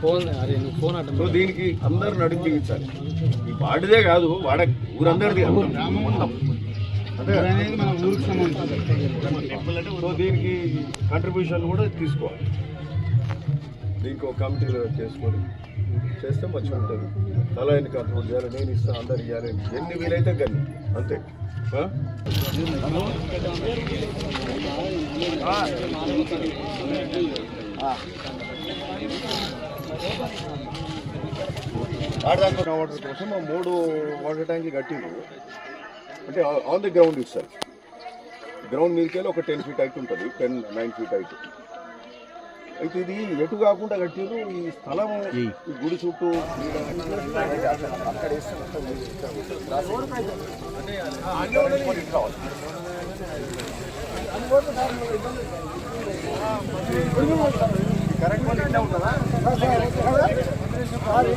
Phone అరే నువ్వు phone అడ్డం సో దీనికి అందరు నడుము బిగించాలి. వాడిదే కాదు వాడ ఊరందరిది? మన ఊరికి సంబంధించి సో దీనికి కంట్రిబ్యూషన్ కూడా తీసుకోవాలి. దీనికి ఒక కమిటీలో చేసుకొని చేస్తే మంచిగా ఉంటుంది తలా ఎన్ని కంట్రోల్ చేయాలి నేను ఇస్తాను అందరు ఇవ్వాలి ఎన్ని వీలైతే గన్ని. అంతే. ఆ? ఆడదాకా వాటర్ కోసం మూడు వాటర్ ట్యాంకులు కట్టిండు అంటే ఆన్ ది గ్రౌండ్ ఇస్తారు గ్రౌండ్ మీదకి వెళ్ళి ఒక టెన్ ఫీట్ హైట్ ఉంటుంది టెన్ నైన్ ఫీట్ హైట్ అయితే ఇది ఎటు కాకుండా కట్టిరు ఈ స్థలం ఈ గుడి చుట్టూ అక్కడ వేస్తే మొత్తం అంటే అది కావాలి.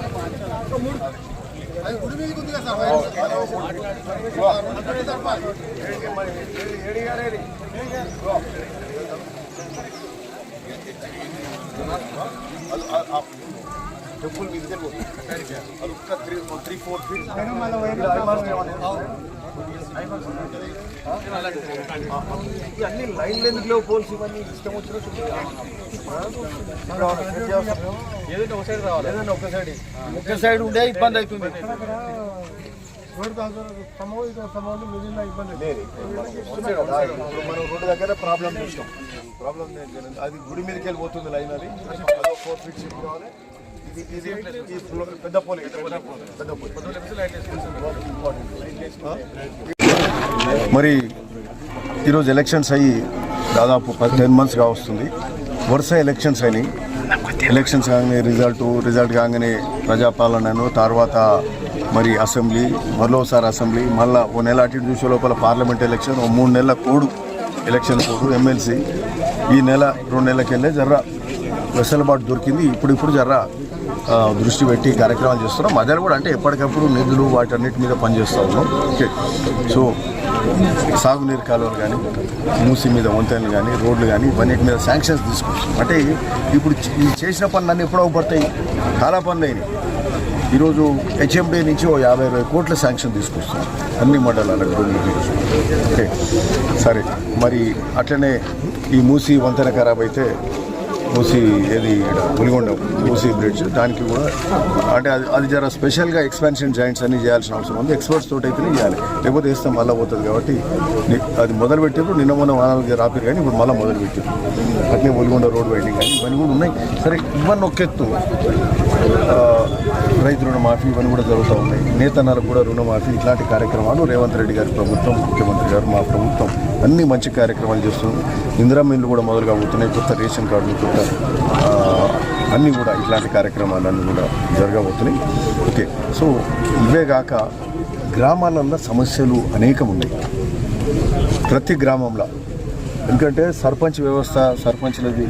మీదకి వెళ్ళిపోతుంది అది ఒక్క త్రీ త్రీ ఫోర్ ఫీట్ అన్ని లైన్లు ఎందుకు లేవు పోల్స్ ఇవన్నీ? ఇష్టం వచ్చిన ఏదైనా ఒక సైడ్ రావాలి. ఏదైనా ఒక సైడ్ ఒక సైడ్ ఉండే ఇబ్బంది అవుతుంది మనం రోడ్డు దగ్గర ప్రాబ్లం చూసినాం. ప్రాబ్లం అది గుడి మీదకి వెళ్ళిపోతుంది లైన్ అది. ఫోర్ ఫీట్ కావాలి. పెద్ద పెద్ద మరి ఈరోజు ఎలక్షన్స్ అయ్యి దాదాపు టెన్ మంత్స్గా వస్తుంది. వరుస ఎలక్షన్స్ అయినాయి. ఎలక్షన్స్ కాగానే రిజల్ట్ రిజల్ట్ కాగానే ప్రజాపాలనను తర్వాత మరి అసెంబ్లీ మరోసారి అసెంబ్లీ మళ్ళీ ఓ నెల అటు చూసే లోపల పార్లమెంట్ ఎలక్షన్ ఓ మూడు నెలల కోడు ఎలక్షన్ కోడు ఎమ్మెల్సీ ఈ నెల రెండు నెలలకెళ్ళే జర్ర. వెసులుబాటు దొరికింది. ఇప్పుడు ఇప్పుడు జర దృష్టి పెట్టి కార్యక్రమాలు చేస్తున్నాం. అదే కూడా అంటే ఎప్పటికప్పుడు నిధులు వాటన్నిటి మీద పనిచేస్తూ ఉన్నాం. ఓకే. సో సాగునీరు కాలువలు కానీ మూసి మీద వంతెనలు కానీ రోడ్లు కానీ ఇవన్నిటి మీద శాంక్షన్స్ తీసుకొస్తాం అంటే ఇప్పుడు చేసిన పనులన్నీ ఎప్పుడో పడతాయి. చాలా పనులు అయినాయి. ఈరోజు హెచ్ఎండి నుంచి ఓ యాభై ఇరవై కోట్ల శాంక్షన్ తీసుకొస్తాం అన్ని మండలాలకు ఓకే. సరే. మరి అట్లనే ఈ మూసి వంతెన ఖరాబ్ అయితే మూసి ఏది ఈడ పులిగొండ మూసి బ్రిడ్జ్. దానికి కూడా అంటే అది అది జర స్పెషల్గా ఎక్స్పాన్షన్ జాయింట్స్ అన్ని చేయాల్సిన అవసరం ఉంది. ఎక్స్పర్ట్స్ తోటి అయితేనే చేయాలి. లేకపోతే వేస్తే మళ్ళీ పోతుంది కాబట్టి అది మొదలు పెట్టారు నిన్న మొన్న వానాలకి రాపిరు కానీ ఇప్పుడు మళ్ళీ మొదలు పెట్టారు అట్లే పులిగొండ రోడ్ వైండింగ్ కానీ ఇవన్నీ కూడా ఉన్నాయి. సరే ఇవన్నీ ఒకెత్తు రైతు రుణమాఫీ ఇవన్నీ కూడా జరుగుతూ ఉన్నాయి. నేతన్నలకు కూడా రుణమాఫీ ఇట్లాంటి కార్యక్రమాలు రేవంత్ రెడ్డి గారి ప్రభుత్వం ముఖ్యమంత్రి గారు మా ప్రభుత్వం అన్ని మంచి కార్యక్రమాలు చేస్తున్నాం ఇందిరా మిల్లు కూడా మొదలు కాబోతున్నాయి కొత్త రేషన్ కార్డులు కొత్త అన్నీ కూడా ఇట్లాంటి కార్యక్రమాలన్నీ కూడా జరగబోతున్నాయి. ఓకే సో ఇవే కాక గ్రామాలలో సమస్యలు అనేకం ఉన్నాయి. ప్రతి గ్రామంలో. ఎందుకంటే సర్పంచ్ వ్యవస్థ సర్పంచ్లది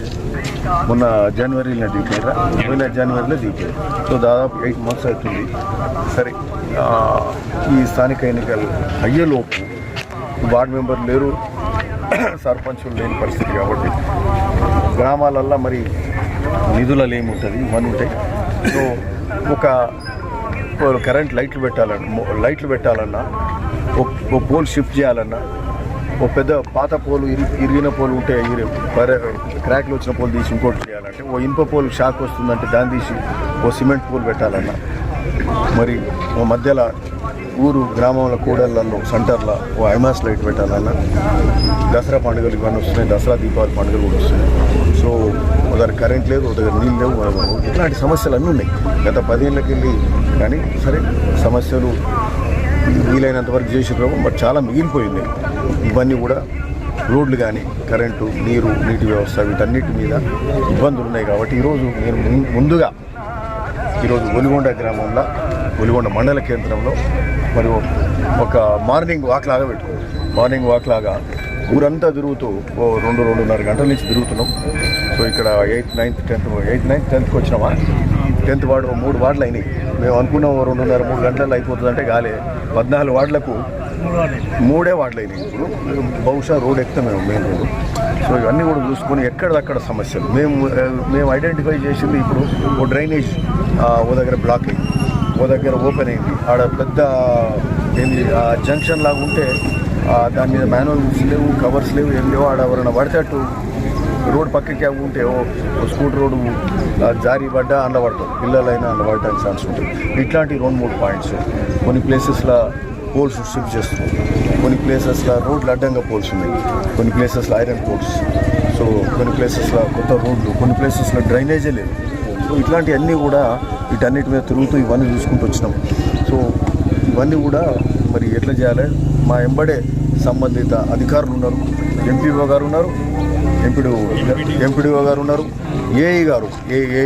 మొన్న జనవరిలో దిగిపోయారా పోయిన జనవరిలో దిగిపోయారు సో దాదాపు ఎయిట్ మంత్స్ అవుతుంది. సరే ఈ స్థానిక ఎన్నికలు అయ్యేలోపు వార్డు మెంబర్ లేరు. సర్పంచులు లేని పరిస్థితి కాబట్టి గ్రామాలల్లో మరి నిధులలో ఏముంటుంది ఇవన్నీ ఉంటాయి. సో ఒక కరెంట్ లైట్లు పెట్టాలన్నా లైట్లు పెట్టాలన్నా ఓ- పోల్ షిఫ్ట్ చేయాలన్నా ఓ పెద్ద పాత పోలు ఇరిగిన పోలు ఉంటే క్రాక్లు వచ్చిన పోలు తీసి ఇంకోటి చేయాలంటే ఓ ఇనుప పోలు షాక్ వస్తుందంటే దాన్ని తీసి ఓ సిమెంట్ పోలు పెట్టాలన్నా మరి ఓ మధ్యలో ఊరు గ్రామంలో కూడళ్ళలో సెంటర్లో ఓ ఐమాస్ లైట్ పెట్టాలన్నా దసరా పండుగలు ఇవన్నీ వస్తున్నాయి దసరా దీపావళి పండుగలు కూడా వస్తున్నాయి. సో ఒక దగ్గర కరెంట్ లేదు ఒక దగ్గర నీళ్ళు లేవు మనం ఇట్లాంటి సమస్యలు అన్నీ ఉన్నాయి. గత పదేళ్ళకి వెళ్ళి కానీ సరే సమస్యలు వీలైనంత వరకు చేసిన ప్రభు బట్ చాలా మిగిలిపోయింది. ఇవన్నీ కూడా రోడ్లు కానీ కరెంటు నీరు నీటి వ్యవస్థ వీటన్నిటి మీద ఇబ్బందులు ఉన్నాయి కాబట్టి ఈరోజు నేను ముందుగా ఈరోజు ఒలిగొండ గ్రామంలో ఒలిగొండ మండల కేంద్రంలో మరి ఒక మార్నింగ్ వాక్ లాగా పెట్టుకున్నాం. మార్నింగ్ వాక్ లాగా ఊరంతా తిరుగుతూ ఓ రెండు రెండున్నర గంటల నుంచి తిరుగుతున్నాం. సో ఇక్కడ eighth ninth tenth eighth ninth టెన్త్కి వచ్చినామా? టెన్త్ వార్డు మూడు వార్డులు అయినాయి. మేము అనుకున్నాం రెండున్నర మూడు గంటల్లో అయిపోతుంది అంటే గాలే. పద్నాలుగు వార్డులకు మూడే వాడలేని ఇప్పుడు. బహుశా రోడ్ ఎక్కుతాం మేము మెయిన్ రోడ్. సో ఇవన్నీ కూడా చూసుకొని ఎక్కడదక్కడ సమస్యలు. మేము మేము ఐడెంటిఫై చేసింది ఇప్పుడు ఓ డ్రైనేజ్ ఓ దగ్గర బ్లాక్ అయింది ఓ దగ్గర ఓపెన్ అయింది ఆడ పెద్ద ఏంది ఆ జంక్షన్ లాగా ఉంటే దాని మీద మాన్యువల్స్ లేవు కవర్స్ లేవు ఏం లేవు. ఆడ ఎవరైనా పడితే రోడ్ పక్కకి ఉంటే ఓ స్కూటర్ రోడ్డు జారీ జారి పడ్డా అండబడతాం. పిల్లలైనా అండబడటానికి ఛాన్స్ ఉంటుంది. ఇట్లాంటి రెండు మూడు పాయింట్స్ కొన్ని ప్లేసెస్లో పోల్స్ షిఫ్ట్ చేస్తున్నాం. కొన్ని ప్లేసెస్లో రోడ్లు అడ్డంగా పోల్స్ ఉన్నాయి. కొన్ని ప్లేసెస్లో ఐరన్ పోల్స్ సో కొన్ని ప్లేసెస్లో కొత్త రోడ్లు కొన్ని ప్లేసెస్లో డ్రైనేజే లేదు. సో ఇట్లాంటివన్నీ కూడా వీటన్నిటి మీద తిరుగుతూ ఇవన్నీ చూసుకుంటూ వచ్చినాం. సో ఇవన్నీ కూడా మరి ఎట్లా చేయాలి? మా ఎంబడే సంబంధిత అధికారులు ఉన్నారు. ఎంపీఓ గారు ఉన్నారు. ఎంపీడీఓ ఎంపీడీఓ గారు ఉన్నారు. ఏఈ గారు ఏఈ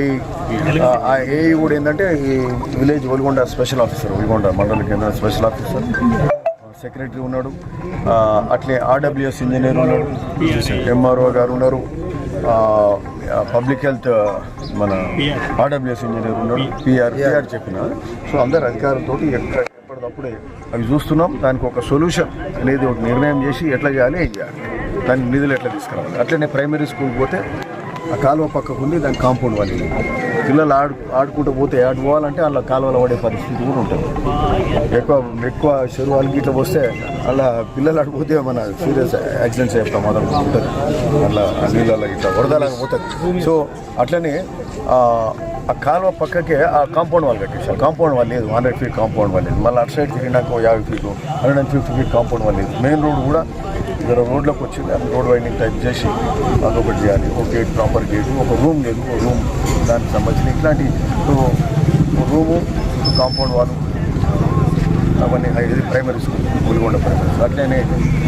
ఆ ఏఈ కూడా ఏంటంటే ఈ village Oligonda special officer Oligonda మండల కేంద్ర స్పెషల్ ఆఫీసర్. సెక్రటరీ ఉన్నాడు. అట్లే ఆర్డబ్ల్యూఎస్ ఇంజనీర్ ఉన్నాడు. ఎంఆర్ఓ గారు ఉన్నారు. పబ్లిక్ హెల్త్ మన ఆర్డబ్ల్యూఎస్ ఇంజనీర్ ఉన్నాడు పిఆర్ పిఆర్ చెప్పిన. సో అందరు అధికారులతో ఎక్కడ ఎప్పటికప్పుడే అవి చూస్తున్నాం. దానికి ఒక సొల్యూషన్ అనేది ఒక నిర్ణయం చేసి ఎట్లా చేయాలి ఏం చేయాలి దానికి నిధులు ఎట్లా తీసుకురావాలి. అట్లనే ప్రైమరీ స్కూల్ పోతే ఆ కాలువ పక్కకు ఉంది దాని కాంపౌండ్ వాళ్ళు పిల్లలు ఆడు ఆడుకుంటూ పోతే ఆడు పోవాలంటే అలా కాలువలో పడే పరిస్థితి కూడా ఉంటుంది. ఎక్కువ ఎక్కువ చెరువులకి ఇట్లా వస్తే అలా పిల్లలు ఆడిపోతే మన సీరియస్ యాక్సిడెంట్స్ అయ్యే ప్రమాదం ఉంటుంది. అట్లా నీళ్ళలో ఇట్లా వరదలాగా పోతుంది సో అట్లనే ఆ, కాలువ పక్కకే ఆ కాంపౌండ్ వాళ్ళు కట్టేసారు కాంపౌండ్ వాళ్ళు లేదు హండ్రెడ్ ఫీట్ కాంపౌండ్ వాళ్ళు లేదు. మళ్ళీ అటు సైడ్ తిరిగినాక యాభై feet hundred and fifty feet compound వాళ్ళు లేదు. మెయిన్ రోడ్ కూడా ఇక్కడ రోడ్లోకి వచ్చింది. అది రోడ్ వైండింగ్ టైప్ చేసి అదొకటి చేయాలి. ఒక గేట్ ప్రాపర్ గేటు ఒక రూమ్ లేదు. ఒక రూమ్ దానికి సంబంధించిన ఇట్లాంటి రూము కాంపౌండ్ వాళ్ళు అవన్నీ ఇది primary school Oligonda primary school అట్లనే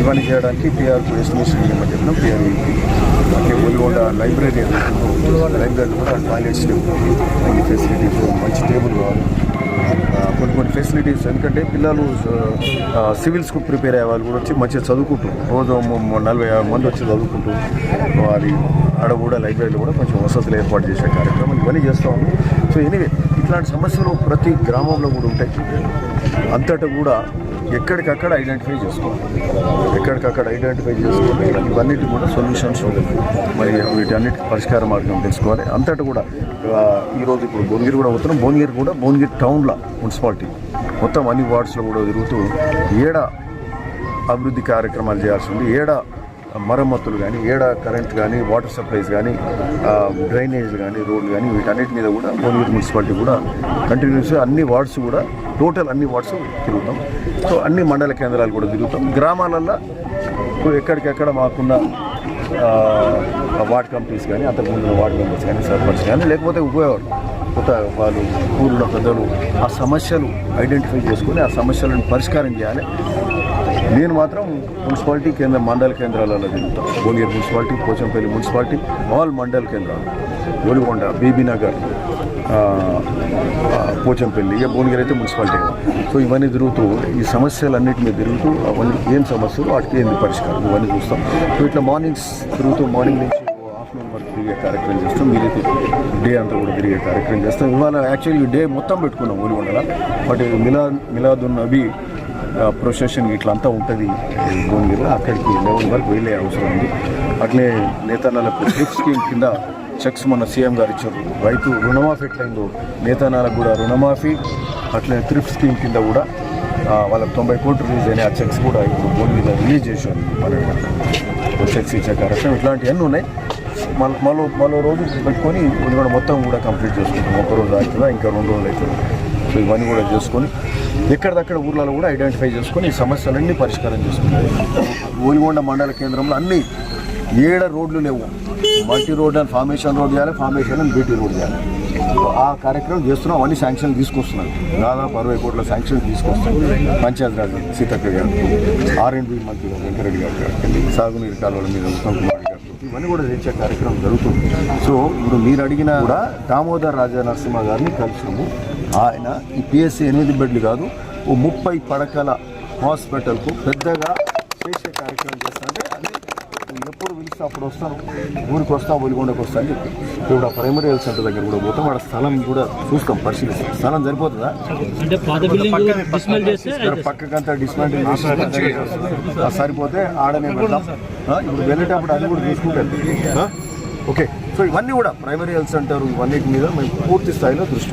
ఇవన్నీ చేయడానికి పిఆర్కు ఎస్టిమేషన్ ఇవ్వమని చెప్పినాం. పిఆర్ అంటే ఒలిగొండ లైబ్రరీ లైబ్రరీ కూడా టాయిలెట్స్ లేవు. కొన్ని ఫెసిలిటీస్ మంచి టేబుల్ కావాలి. కొన్ని కొన్ని ఫెసిలిటీస్ ఎందుకంటే పిల్లలు సివిల్స్కు ప్రిపేర్ అయ్యే వాళ్ళు కూడా వచ్చి మంచిగా చదువుకుంటారు రోజు నలభై యాభై మంది వచ్చి చదువుకుంటూ అది ఆడ కూడా లైబ్రరీలో కూడా కొంచెం వసతులు ఏర్పాటు చేసే కార్యక్రమం ఇవన్నీ చేస్తాము సో ఎనివే ఇట్లాంటి సమస్యలు ప్రతి గ్రామంలో కూడా ఉంటాయి. అంతటా కూడా ఎక్కడికక్కడ ఐడెంటిఫై చేసుకోవాలి ఎక్కడికక్కడ ఐడెంటిఫై చేసుకొని ఇవన్నిటి కూడా సొల్యూషన్స్ మరి వీటన్నిటి పరిష్కార మార్గం తెలుసుకోవాలి. అంతటా కూడా ఈరోజు ఇప్పుడు భువనగిరి కూడా పోతున్నాం. భువనగిరి కూడా భువనగిరి టౌన్లో మున్సిపాలిటీ మొత్తం అన్ని వార్డ్స్లో కూడా తిరుగుతూ ఏడ అభివృద్ధి కార్యక్రమాలు చేయాల్సి ఉంది. ఏడ మరమ్మతులు కానీ ఏడ కరెంట్ కానీ వాటర్ సప్లైస్ కానీ డ్రైనేజ్ కానీ రోడ్లు కానీ వీటన్నిటి మీద కూడా భువనగిరి మున్సిపాలిటీ కూడా కంటిన్యూస్గా అన్ని వార్డ్స్ కూడా టోటల్ అన్ని వార్డ్స్ తిరుగుతాం. సో అన్ని మండల కేంద్రాలు కూడా తిరుగుతాం. గ్రామాలల్లో ఇప్పుడు ఎక్కడికెక్కడ మాకున్న వార్డ్ కమిటీస్ కానీ అంతకుముందు వార్డ్ మెంబర్స్ కానీ సర్పంచ్ కానీ లేకపోతే ఉపయోగం కొత్త వాళ్ళు ఊళ్ళో పెద్దలు ఆ సమస్యలు ఐడెంటిఫై చేసుకొని ఆ సమస్యలను పరిష్కారం చేయాలి. నేను మాత్రం మున్సిపాలిటీ కేంద్ర మండల కేంద్రాలలో తిరుగుతాను Bhuvanagiri municipality Pochampally municipality all మండల కేంద్రాలు. గోలిగొండ బీబీ నగర్ పోచంపల్లి ఇక భువనగిరి అయితే మున్సిపాలిటీ. సో ఇవన్నీ తిరుగుతూ ఈ సమస్యలన్నిటి మీద తిరుగుతూ అవన్నీ ఏం సమస్యలు వాటికి ఏంది పరిష్కారం ఇవన్నీ చూస్తాం. సో ఇట్లా మార్నింగ్స్ తిరుగుతూ మార్నింగ్ నుంచి ఆఫ్టర్నూన్ వరకు తిరిగే కార్యక్రమం చేస్తాం. మీరైతే డే అంతా కూడా తిరిగే కార్యక్రమం చేస్తాం. ఇవాళ యాక్చువల్లీ డే మొత్తం పెట్టుకున్నాం ఒలిగొండలో బట్ మిలా మిలాదున్ నబీ ప్రొసెషన్ ఇట్లా అంతా ఉంటుంది. భువనగిరిలో అక్కడికి లెవెల్ వరకు వెళ్ళే అవసరం ఉంది. అట్లే నేతనాలకు ట్రిప్ స్కీమ్ కింద చెక్స్ మన సీఎం గారు ఇచ్చారు. రైతు రుణమాఫీ ఎట్లయిందో నేతనాలకు కూడా రుణమాఫీ అట్లే ట్రిప్ స్కీమ్ కింద కూడా వాళ్ళకి తొంభై కోట్లు రిలీజ్ అయినాయి. ఆ చెక్స్ కూడా ఇప్పుడు భువనగిరిలో రిలీజ్ చేశారు. పన్నెండు చెక్స్ ఇచ్చే కార్యక్రమం ఇట్లాంటివన్నీ ఉన్నాయి. మళ్ళీ మరో మరో రోజు పెట్టుకొని కూడా మొత్తం కూడా కంప్లీట్ చేసుకుంటాం. ఒక రోజు అవుతుందా ఇంకా రెండు రోజులు అవుతుంది సో ఇవన్నీ కూడా చేసుకొని ఎక్కడిదక్కడ ఊర్లలో కూడా ఐడెంటిఫై చేసుకొని ఈ సమస్యలన్నీ పరిష్కారం చేసుకుంటాం ఓలిగొండ మండల కేంద్రంలో అన్ని ఏడ రోడ్లు లేవు. మల్టీ రోడ్ అని ఫార్మేషన్ రోడ్ చేయాలి ఫార్మేషన్ అని బీటీ రోడ్ చేయాలి. సో ఆ కార్యక్రమం చేస్తున్నాం అవన్నీ శాంక్షన్ తీసుకొస్తున్నాం. దాదాపు అరవై కోట్ల శాంక్షన్ తీసుకొస్తాం పంచాయతీరాజ్ సీతక్క గారు ఆర్ అండ్ బి మంత్రి గారు వెంకరెడ్డి గారు సాగునీరు కాలువల మీద ఉత్తమ్ కుమార్ గారు ఇవన్నీ కూడా తెచ్చే కార్యక్రమం జరుగుతుంది. సో ఇప్పుడు మీరు అడిగిన కూడా దామోదర్ రాజా నరసింహ గారిని కలిసినాము ఆయన ఈ పిఎస్సి ఎనిమిది బెడ్లు కాదు ఓ ముప్పై పడకల హాస్పిటల్కు పెద్దగా చేసే కార్యక్రమం చేస్తారంటే అది ఎప్పుడు పిలిస్తే అప్పుడు వస్తాను ఊరికి వస్తా ఒలిగొండకు వస్తా అని చెప్పి. ఇప్పుడు ఆ ప్రైమరీ హెల్త్ సెంటర్ దగ్గర కూడా పోతాం ఆడ స్థలం కూడా చూస్తాం పరిశీలిస్తాం. స్థలం సరిపోతుందా? అంటే పక్కకంతా డిస్మాంటిల్ చేసి అది సరిపోతే ఆడనే ఆ, ఇప్పుడు వెళ్ళేటప్పుడు అది కూడా చూసుకుంటాను? ఓకే. సో ఇవన్నీ కూడా ప్రైమరీ హెల్త్ సెంటర్ ఇవన్నిటి మీద మేము పూర్తి స్థాయిలో దృష్టి